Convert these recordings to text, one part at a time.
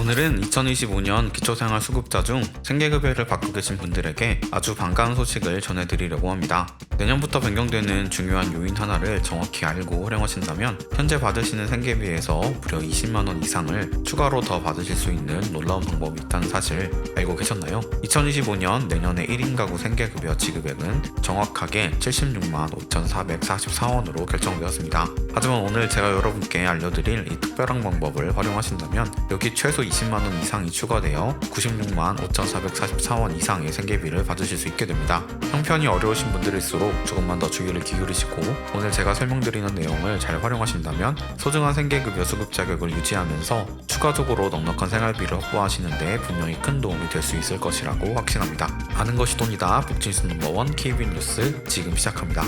오늘은 2025년 기초생활수급자 중 생계급여를 받고 계신 분들에게 아주 반가운 소식을 전해드리려고 합니다. 내년부터 변경되는 중요한 요인 하나를 정확히 알고 활용하신다면 현재 받으시는 생계비에서 무려 20만원 이상을 추가로 더 받으실 수 있는 놀라운 방법이 있다는 사실 알고 계셨나요? 2025년 내년에 1인 가구 생계급여 지급액은 정확하게 76만 5,444원으로 결정되었습니다. 하지만 오늘 제가 여러분께 알려드릴 이 특별한 방법을 활용하신다면 여기 최소 20만원 이상이 추가되어 96만 5,444원 이상의 생계비를 받으실 수 있게 됩니다. 형편이 어려우신 분들일수록 조금만 더 주의를 기울이시고 오늘 제가 설명드리는 내용을 잘 활용하신다면 소중한 생계급여 수급 자격을 유지하면서 추가적으로 넉넉한 생활비를 확보하시는데 분명히 큰 도움이 될 수 있을 것이라고 확신합니다. 아는 것이 돈이다. 복진수 넘버원 KBN 뉴스 지금 시작합니다.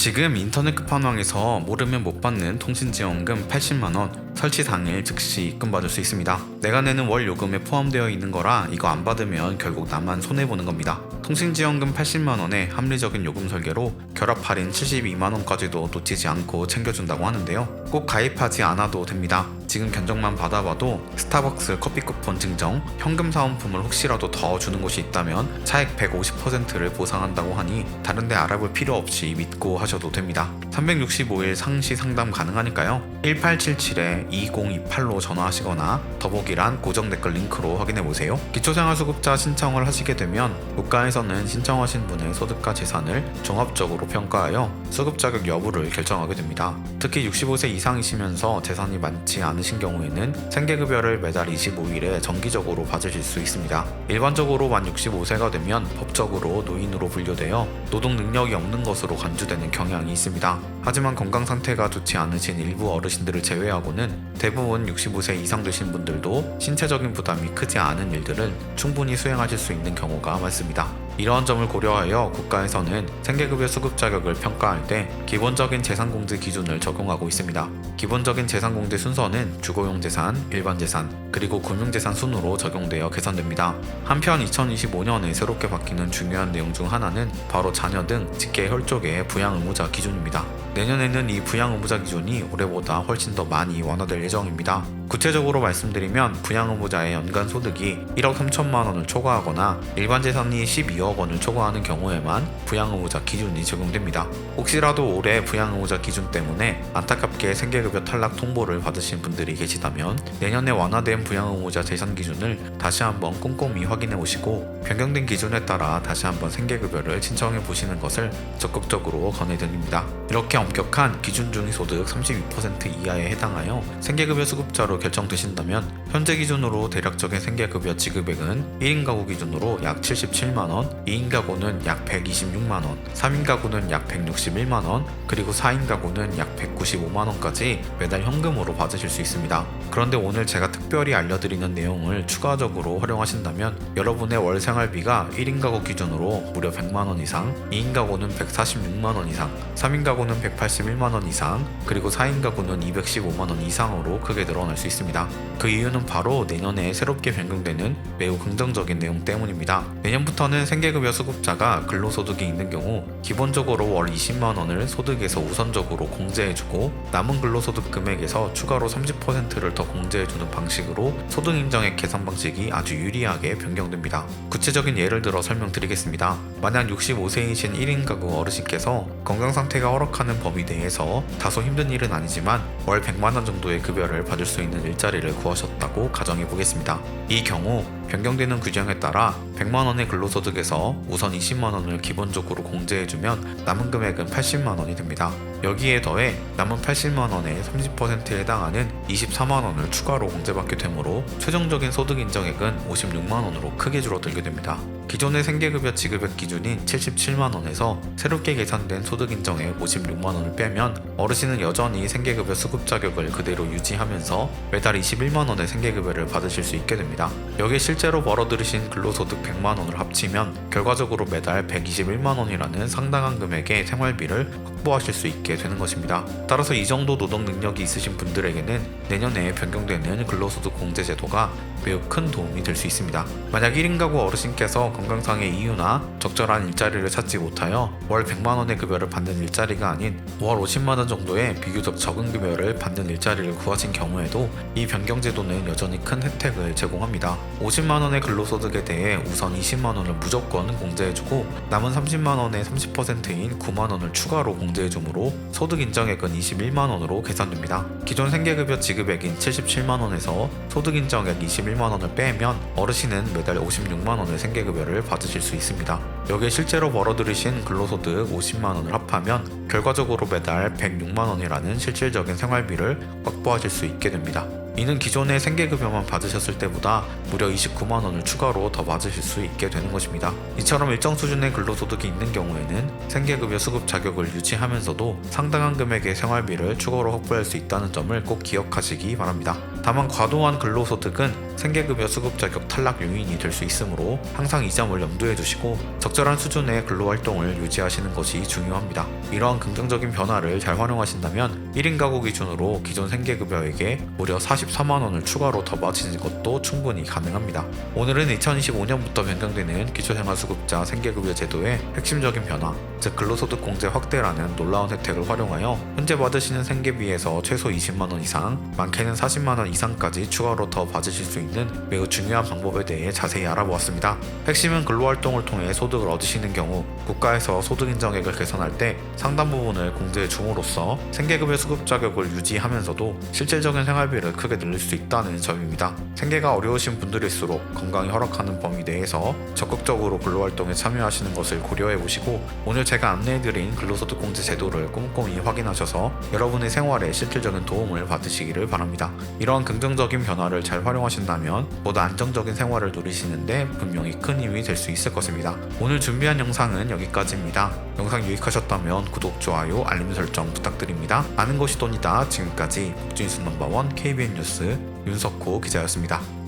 지금 인터넷 끝판왕에서 모르면 못 받는 통신지원금 80만원 설치 당일 즉시 입금받을 수 있습니다. 내가 내는 월 요금에 포함되어 있는 거라 이거 안 받으면 결국 나만 손해보는 겁니다. 통신지원금 80만원에 합리적인 요금 설계로 결합 할인 72만원까지도 놓치지 않고 챙겨준다고 하는데요. 꼭 가입하지 않아도 됩니다. 지금 견적만 받아봐도 스타벅스 커피 쿠폰 증정, 현금 사은품을 혹시라도 더 주는 곳이 있다면 차액 150%를 보상한다고 하니 다른데 알아볼 필요 없이 믿고 하셔도 됩니다. 365일 상시 상담 가능하니까요. 1877-2028로 전화하시거나 더보기란 고정 댓글 링크로 확인해 보세요. 기초생활수급자 신청을 하시게 되면 국가에서는 신청하신 분의 소득과 재산을 종합적으로 평가하여 수급 자격 여부를 결정하게 됩니다. 특히 65세 이상이시면서 재산이 많지 않 으신 경우에는 생계급여를 매달 25일에 정기적으로 받으실 수 있습니다. 일반적으로 만 65세가 되면 법적으로 노인으로 분류되어 노동 능력이 없는 것으로 간주되는 경향이 있습니다. 하지만 건강 상태가 좋지 않으신 일부 어르신들을 제외하고는 대부분 65세 이상 되신 분들도 신체적인 부담이 크지 않은 일들은 충분히 수행하실 수 있는 경우가 많습니다. 이러한 점을 고려하여 국가에서는 생계급여 수급 자격을 평가할 때 기본적인 재산공제 기준을 적용하고 있습니다. 기본적인 재산공제 순서는 주거용 재산, 일반 재산, 그리고 금융재산 순으로 적용되어 계산됩니다. 한편 2025년에 새롭게 바뀌는 중요한 내용 중 하나는 바로 자녀 등 직계 혈족의 부양 의무자 기준입니다. 내년에는 이 부양 의무자 기준이 올해보다 훨씬 더 많이 완화될 예정입니다. 구체적으로 말씀드리면 부양 의무자의 연간 소득이 1억 3천만 원을 초과하거나 일반 재산이 12억 원을 초과하는 경우에만 부양 의무자 기준이 적용됩니다. 혹시라도 올해 부양 의무자 기준 때문에 안타깝게 생계급여 탈락 통보를 받으신 분들이 계시다면 내년에 완화된 부양 의무자 재산 기준을 다시 한번 꼼꼼히 확인해 보시고 변경된 기준에 따라 다시 한번 생계급여를 신청해 보시는 것을 적극적으로 권해드립니다. 이렇게 엄격한 기준 중위 소득 32% 이하에 해당하여 생계급여 수급자로 결정되신다면 현재 기준으로 대략적인 생계급여 지급액은 1인 가구 기준으로 약 77만원, 2인 가구는 약 126만원, 3인 가구는 약 161만원, 그리고 4인 가구는 약 195만원까지 매달 현금으로 받으실 수 있습니다. 그런데 오늘 제가 특별히 알려드리는 내용을 추가적으로 활용하신다면 여러분의 월 생활비가 1인 가구 기준으로 무려 100만원 이상, 2인 가구는 146만원 이상, 3인 가구는 181만원 이상, 그리고 4인 가구는 215만원 이상으로 크게 늘어날 수 있습니다. 그 이유는 바로 내년에 새롭게 변경되는 매우 긍정적인 내용 때문입니다. 내년부터는 생계급여 수급자가 근로소득이 있는 경우 기본적으로 월 20만원을 소득에서 우선적으로 공제해주고 남은 근로소득 금액에서 추가로 30%를 더 공제해주는 방식으로 소득 인정액 계산 방식이 아주 유리하게 변경됩니다. 구체적인 예를 들어 설명드리겠습니다. 만약 65세이신 1인 가구 어르신께서 건강 상태가 허락 하는 범위 내에서 다소 힘든 일은 아니지만 월 100만원 정도의 급여를 받을 수 있는 일자리를 구하셨다고 가정해 보겠습니다. 이 경우 변경되는 규정에 따라 100만 원의 근로소득에서 우선 20만 원을 기본적으로 공제해주면 남은 금액은 80만 원이 됩니다. 여기에 더해 남은 80만 원의 30%에 해당하는 24만 원을 추가로 공제받게 되므로 최종적인 소득 인정액은 56만 원으로 크게 줄어들게 됩니다. 기존의 생계급여 지급액 기준인 77만 원에서 새롭게 계산된 소득 인정액 56만 원을 빼면 어르신은 여전히 생계급여 수급 자격을 그대로 유지하면서 매달 21만 원의 생계급여를 받으실 수 있게 됩니다. 여기에 실제로 벌어들이신 근로소득 100만 원을 합치면 결과적으로 매달 121만 원이라는 상당한 금액의 생활비를 확보하실 수 있게 되는 것입니다. 따라서 이 정도 노동 능력이 있으신 분들에게는 내년에 변경되는 근로소득 공제 제도가 매우 큰 도움이 될 수 있습니다. 만약 1인 가구 어르신께서 건강상의 이유나 적절한 일자리를 찾지 못하여 월 100만 원의 급여를 받는 일자리가 아닌 월 50만 원 정도의 비교적 적은 급여를 받는 일자리를 구하신 경우에도 이 변경 제도는 여전히 큰 혜택을 제공합니다. 50만 원의 근로소득에 대해 우선 20만 원을 무조건 공제해주고 남은 30만 원의 30%인 9만 원을 추가로 공제해주므로 소득 인정액은 21만 원으로 계산됩니다. 기존 생계급여 지급액인 77만 원에서 소득 인정액 21만 원을 빼면 어르신은 매달 56만 원의 생계급여를 받으실 수 있습니다. 여기에 실제로 벌어들이신 근로소득 50만 원을 합하면 결과적으로 매달 106만 원이라는 실질적인 생활비를 확보하실 수 있게 됩니다. 이는 기존의 생계급여만 받으셨을 때보다 무려 29만 원을 추가로 더 받으실 수 있게 되는 것입니다. 이처럼 일정 수준의 근로소득이 있는 경우에는 생계급여 수급 자격을 유지하면서도 상당한 금액의 생활비를 추가로 확보할 수 있다는 점을 꼭 기억하시기 바랍니다. 다만 과도한 근로소득은 생계급여 수급 자격 탈락 요인이 될 수 있으므로 항상 이 점을 염두에 두시고 적절한 수준의 근로활동을 유지하시는 것이 중요합니다. 이러한 긍정적인 변화를 잘 활용하신다면 1인 가구 기준으로 기존 생계급여에게 무려 44만 원을 추가로 더 받치는 것도 충분히 가능합니다. 오늘은 2025년부터 변경되는 기초생활수급자 생계급여 제도의 핵심적인 변화, 즉 근로소득 공제 확대라는 놀라운 혜택을 활용하여 현재 받으시는 생계비에서 최소 20만 원 이상, 많게는 40만 원 이상까지 추가로 더 받으실 수 있는 매우 중요한 방법에 대해 자세히 알아보았습니다. 핵심은 근로활동을 통해 소득을 얻으시는 경우 국가에서 소득 인정액을 계산할 때 상당 부분을 공제해 줌으로써 생계급여 수급 자격을 유지하면서도 실질적인 생활비를 크게 늘릴 수 있다는 점입니다. 생계가 어려우신 분들일수록 건강이 허락하는 범위 내에서 적극적으로 근로활동에 참여하시는 것을 고려해 보시고 오늘 제가 안내해드린 근로소득공제 제도를 꼼꼼히 확인하셔서 여러분의 생활에 실질적인 도움을 받으시기를 바랍니다. 이 러한 긍정적인 변화를 잘 활용하신다면 보다 안정적인 생활을 누리시는데 분명히 큰 힘이 될 수 있을 것입니다. 오늘 준비한 영상은 여기까지입니다. 영상 유익하셨다면 구독, 좋아요, 알림 설정 부탁드립니다. 아는 것이 돈이다. 지금까지 국진수 넘버원 KBN 뉴스 윤석호 기자였습니다.